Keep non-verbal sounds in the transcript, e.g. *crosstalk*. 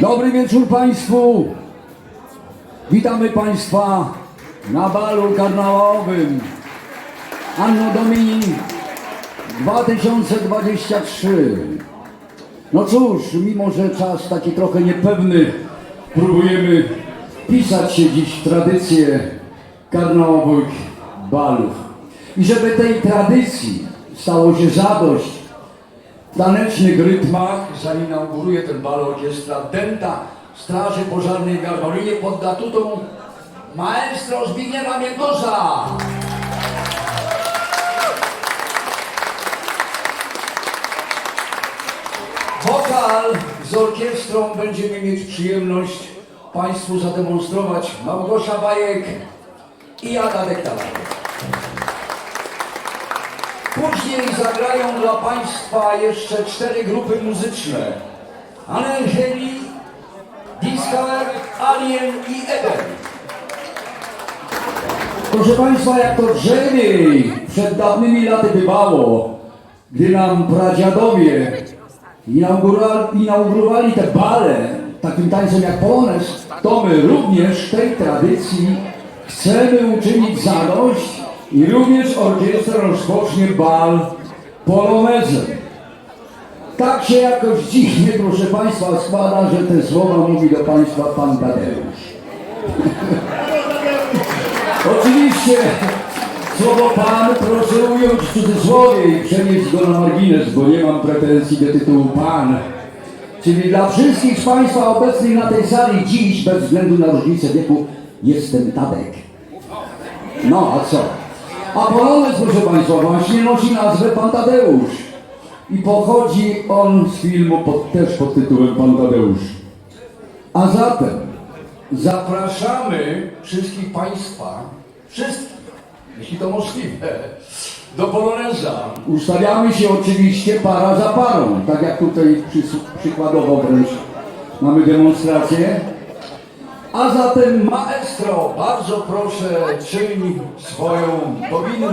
Dobry wieczór Państwu. Witamy Państwa na balu karnałowym Anno Domini 2023. No cóż, mimo że czas taki trochę niepewny, próbujemy pisać się dziś w tradycję karnałowych balów. I żeby tej tradycji stało się zadość, tanecznych rytmach zainauguruje ten bal orkiestra Denta Straży Pożarnej Garwolinie pod datutą maestro Zbigniewa Miękosza. Wokal z orkiestrą będziemy mieć przyjemność Państwu zademonstrować Małgosia Bajek i Ada Dektawek. Później zagrają dla Państwa jeszcze cztery grupy muzyczne. Angeli, Discover, Alien i Eden. Proszę Państwa, jak to drzwiej przed dawnymi laty bywało, gdy nam pradziadowie inaugurowali te bale takim tańcem jak polonez, to my również tej tradycji chcemy uczynić zadość i również orkiestra rozpocznie bal polonezem. Tak się jakoś dziwnie, proszę Państwa, składa, że te słowa mówi do Państwa Pan Tadeusz. *laughs* Oczywiście słowo Pan proszę ująć w cudzysłowie i przenieść go na margines, bo nie mam pretensji do tytułu Pan. Czyli dla wszystkich z Państwa obecnych na tej sali dziś, bez względu na różnicę wieku, jestem Tadek. No, a co? A Polonez, proszę Państwa, właśnie nosi nazwę Pan Tadeusz. I pochodzi on z filmu pod, też pod tytułem Pan Tadeusz. A zatem zapraszamy wszystkich Państwa, wszystkich, jeśli to możliwe, do Poloneza. Ustawiamy się oczywiście para za parą, tak jak tutaj przys- przykładowo wręcz mamy demonstrację. A zatem maestro, bardzo proszę, czyń swoją powinność.